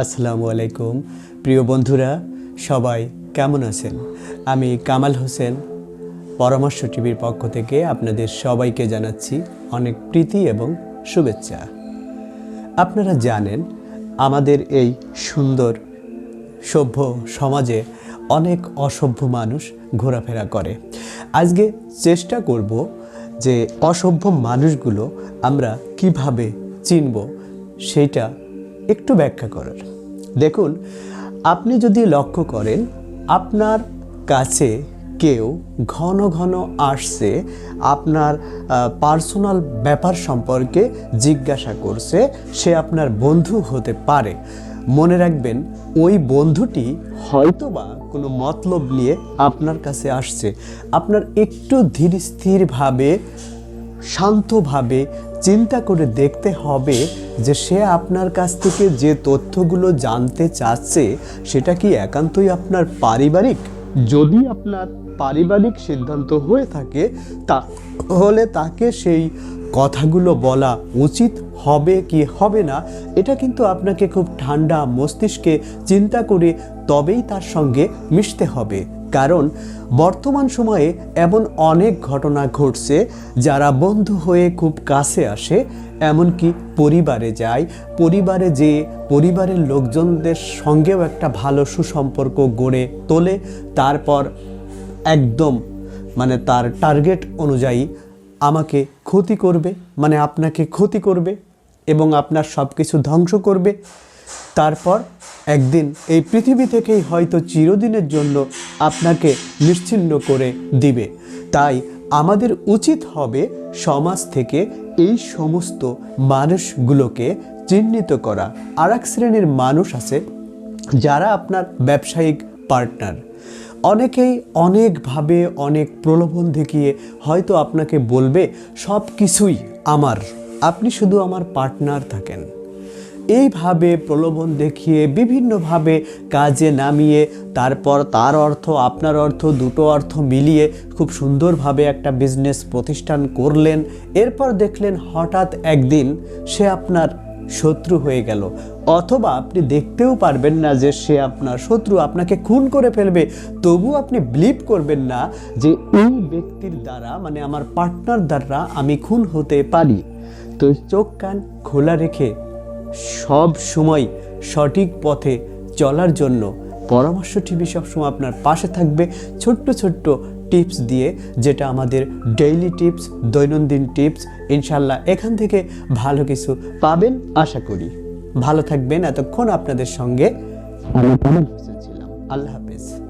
আসসালামু আলাইকুম। প্রিয় বন্ধুরা, সবাই কেমন আছেন? আমি কামাল হোসেন, পরামর্শ টিভির পক্ষ থেকে আপনাদের সবাইকে জানাচ্ছি অনেক প্রীতি এবং শুভেচ্ছা। আপনারা জানেন, আমাদের এই সুন্দর, সভ্য সমাজে অনেক অসভ্য মানুষ ঘোরাফেরা করে। আজকে চেষ্টা করব যে অসভ্য মানুষগুলো আমরা কীভাবে চিনব সেইটা একটু ব্যাখ্যা করার। দেখুন, আপনি যদি লক্ষ্য করেন, আপনার কাছে কেউ ঘন ঘন আসছে, আপনার পার্সোনাল ব্যাপার সম্পর্কে জিজ্ঞাসা করছে, সে আপনার বন্ধু হতে পারে। মনে রাখবেন, ওই বন্ধুটি হয়তোবা কোনো মতলব নিয়ে আপনার কাছে আসছে। আপনার একটু ধীর স্থিরভাবে, শান্তভাবে চিন্তা করে দেখতে হবে যে সে আপনার কাছ থেকে যে তথ্যগুলো জানতে চাচ্ছে, সেটা কি একান্তই আপনার পারিবারিক? যদি আপনার পারিবারিক সিদ্ধান্ত হয়ে থাকে তাহলে তাকে সেই কথাগুলো বলা উচিত হবে কি হবে না, এটা কিন্তু আপনাকে খুব ঠান্ডা মস্তিষ্কে চিন্তা করে তবেই তার সঙ্গে মিশতে হবে। কারণ বর্তমান সময়ে এমন অনেক ঘটনা ঘটছে যারা বন্ধু হয়ে খুব কাছে আসে, এমনকি পরিবারে যায়। পরিবারে যে পরিবারের লোকজনদের সঙ্গেও একটা ভালো সুসম্পর্ক গড়ে তোলে, তারপর একদম মানে তার টার্গেট অনুযায়ী আমাকে ক্ষতি করবে মানে আপনাকে ক্ষতি করবে এবং আপনার সব কিছু ধ্বংস করবে। তারপর একদিন এই পৃথিবী থেকেই হয়তো চিরদিনের জন্য আপনাকে নিশ্চিহ্ন করে দিবে। তাই আমাদের উচিত হবে সমাজ থেকে এই সমস্ত মানুষগুলোকে চিহ্নিত করা। আর এক শ্রেণির মানুষ আছে যারা আপনার ব্যবসায়িক পার্টনার। অনেকেই অনেকভাবে অনেক প্রলোভন দেখিয়ে হয়তো আপনাকে বলবে সব কিছুই আমার। আপনি শুধু আমার পার্টনার থাকেন। এইভাবে প্রলোভন দেখিয়ে বিভিন্নভাবে কাজে নামিয়ে, তারপর তার অর্থ, আপনার অর্থ, দুটো অর্থ মিলিয়ে খুব সুন্দরভাবে একটা বিজনেস প্রতিষ্ঠান করলেন। এরপর দেখলেন হঠাৎ একদিন সে আপনার শত্রু হয়ে গেল। অথবা আপনি দেখতেও পারবেন না যে সে আপনার শত্রু আপনাকে খুন করে ফেলবে। তবু আপনি বিলিভ করবেন না যে এই ব্যক্তির দ্বারা মানে আমার পার্টনার দ্বারা আমি খুন হতে পারি। তো চোখ কান খোলা রেখে সব সময় সঠিক পথে চলার জন্য পরামর্শ টিভি সবসময় আপনার পাশে থাকবে। ছোট্ট ছোট্ট টিপস দিয়ে যেটা আমাদের ডেইলি টিপস দৈনন্দিন টিপস ইনশাল্লাহ এখান থেকে ভালো কিছু পাবেন আশা করি। ভালো থাকবেন। এতক্ষণ আপনাদের সঙ্গে আল্লাহ হাফেজ।